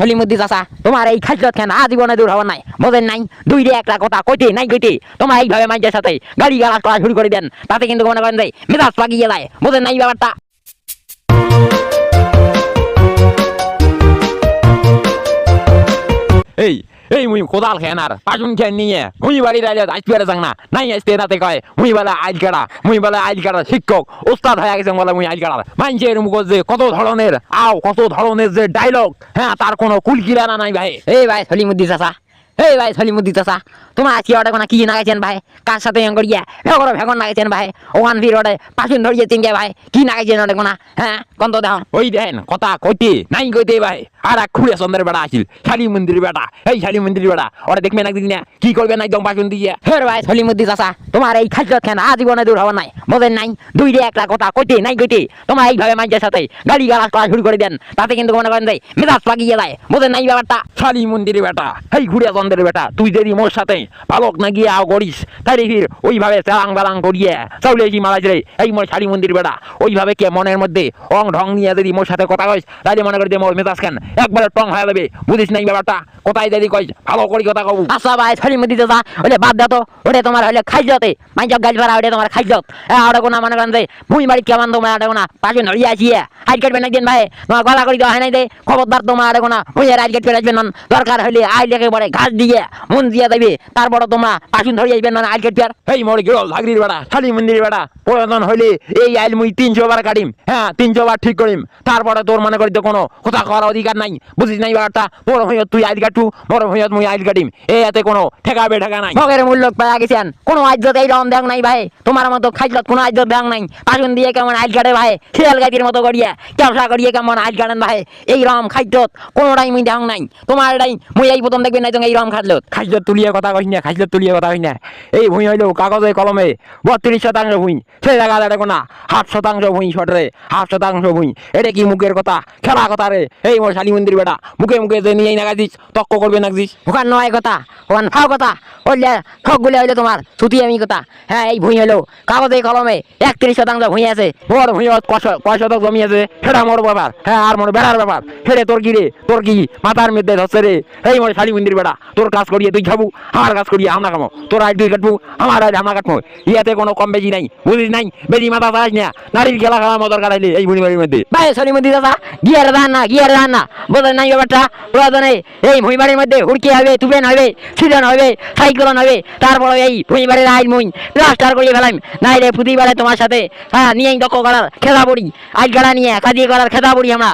সলিমুদ্দি এই খাদ্যত খান আজীবনে দূর হওয়ার নাই। বোঝেন নাই, দুই রে কথা, কইতে, নাই কইতে। তোমার এইভাবে মাইজের সাথে গাড়ি গালাজ করা শুরু দেন, তাতে কিন্তু মনে করেন যে মেজাজ নাই ব্যাপারটা। এই এই মুই কোদাল খেনার পাশুন খেন নিয়ে। মুই বাড়ি রাইলে আসতে পারে যাং না নাই আসতে নাতে কয়, মুই বলে আইল গাড়া, মুই বলে আইল গাড়া শিক্ষক। উস্তাদ হয়ে গেছে বলে মুই আইল কাড়া মানছে মুখ যে কত ধরনের আও কত ধরনের যে ডায়লগ হ্যাঁ তার কোনো কুলকিরানা নাই ভাই। এই ভাই সলিমুদ্দি চাচা। এই ভাই সলিমুদ্দি চাচা তোমার আজকে ওটা কোনো কি নাগাইছেন ভাই? কার সাথে এম করিয়া? ভেগর ভেগর নাগাইছেন ভাই। ওয়ান ফির ওটা পাশুন ধরিয়ে চিনকে ভাই। কি নাগাইছেন ওটা কোনা? হ্যাঁ কন্ত দেখো ওই দেখেন কথা কইতে নাই কইতে ভাই। আর এক খুঁড়ে চন্দ্রের বেটা আসিল শালি মন্দির বেটা এই শালি মন্দির বেটা ওরা দেখবে না না কি করবে না একদম পাচুন দিয়ে? হের ভাই সলিমুদ্দি চাচা তোমার এই খাদ্যত খান আজীবনে দূর হওয়ার নাই। বোঝেন নাই দুই রে একটা কথা কইতে নাই কইতে তোমার এইভাবে মাইজের সাথে গাড়ি গালাজ করা শুরু করে দেন। তাতে কিন্তু মনে করেন যে মেজাজ পাকিয়ে যায়। বোঝেন নাই ব্যাপারটা? শালি মন্দির বেটা এই ঘুরে চন্দ্রের বেটা, তুই যদি মোর সাথে পালক না গিয়ে আও করিস তাই ফির ওইভাবে চালাং বালাং করিয়ে চাউলে এসি মারাজ রে এই মোর শাড়ি মন্দির বেটা। ওইভাবে কে মনের মধ্যে অং ঢং নিয়ে যদি মোর সাথে কথা কইস তাহলে মনে করি যে মোর মেজাজ কেন? একবারে টং হয়ে যাবে। বুঝিস নাই ব্যাপারটা? কোথায় যদি কইস ভালো করি কথা কব। আচ্ছা ভাই সলিমুদ্দি চাচা ওটা বাদ দাও তো। ওটা তোমার হলে খাইজতে মাইজক গাড়ি ভাড়া ওটা তোমার খাইজত। হ্যাঁ ওটা কোনো মনে করেন যে মুই বাড়ি কেমন তোমার ওটা কোনো পাশে ধরিয়ে আসিয়ে হাইট কাটবেন একদিন ভাই। তোমার গলা করি দেওয়া হয় নাই দে খবরদার তোমার ওটা কোনো মুই রাইট কাট করে আসবেন না দরকার হলে আইল লেগে পরে ঘাস দিয়ে মন দিয়ে দেবে তারপরে তোমরা পাশুন ধরিয়ে আসবেন না আইল কাটবে এই মোর গিরল ঝাগরির বেটা শালি মন্দির বেটা প্রয়োজন হইলে এই আইল মুই তিনশো বার কাটিম। হ্যাঁ তিনশো বার ঠিক করিম। তারপরে তোর মনে করি তো কোনো কথা করার অধিকার নাই। বুঝিস নাই ব্যাপারটা? বড় হইয়া তুই আইল কাটু বড় হইয়া মুই আইল কাটিম এই এতে কোনো ঠেকা নাই। ভগের মূল্য পাওয়া গেছেন। কোনো আজ্যত এই রকম দেখ নাই ভাই। তোমার মতো খাইজত কোনো আজ্যত দেখ নাই। পাশুন দিয়ে কেমন আইল কাটে ভাই। শিয়াল গাতির মতো করিয়ে কেমসা করিয়ে কেমন আইল কাটেন ভাই। এই রকম খাইজত কোনোটাই মুই দেখ নাই। তোমার এটাই মুই এই প্রথম দেখবেন নাই তুমি এই রকম খাটলত খাইজত তুলিয়ে কথা কইস না খাইজত তুলিয়ে কথা কইস না। এই ভুঁই হইল কাগজে কলমে, বত্রিশ শতাংশ ভুঁই। সে জায়গা দেখো না হাফ শতাংশ ভুঁই সটরে হাফ শতাংশ ভুঁই। এটা কি মুখের কথা? খেলা কথা রে। এই মোর শালি মন্দির বেটা, মুখে মুখে যে নিয়ে নাগাছিস তক্ক করবে নাগছিস ওখান নয় কথা ওখান ফাও কথা হইলে ঠক গুলে হইলে তোমার ছুটি আমি কথা। হ্যাঁ এই ভুঁই হলো। কাগজে কলমে একত্রিশ শতাংশ ভুঁই আছে। মোর ভুঁইয়ত কয় শতক জমি আছে? সেটা মোর ব্যাপার। হ্যাঁ আর মোর বেড়ার ব্যাপার। হেরে তোর কি রে? তোর কি মাথার মধ্যে ধরছে রে? এই মোর শালি মন্দির বেটা তোর কাজ করিয়ে তুই খাব আমার কাজ করিয়ে আমরা খাব। তোর আইড তুই কাটবো আমার আইড আমরা কাটবো। ইয়াতে কোনো কম বেশি নাই বুঝিস নাই? বেশি মাথা চাস না। নারীর খেলা খেলা মতো কাটাইলি এই বুড়ি বাড়ির মধ্যে। ভাই সলিমুদ্দি দাদা গিয়ার দান না গিয়ারে দান না। বোঝেন নাই ব্যাপারটা প্রয়োজনে এই ভুঁই বাড়ির মধ্যে উড়কি হবে তুবেন হবে সিজন হবে সাইক্লোন হবে তারপর এই ভূমিবাড়ির আইন মুই প্লাস্টার করিয়ে ফেলাম। নাইলে প্রতিবারে তোমার সাথে হ্যাঁ নিয়ে দক্ষ করার খেলা পড়ি আজ গাড়া নিয়ে কাজিয়ে করার খেদা পড়ি আমরা।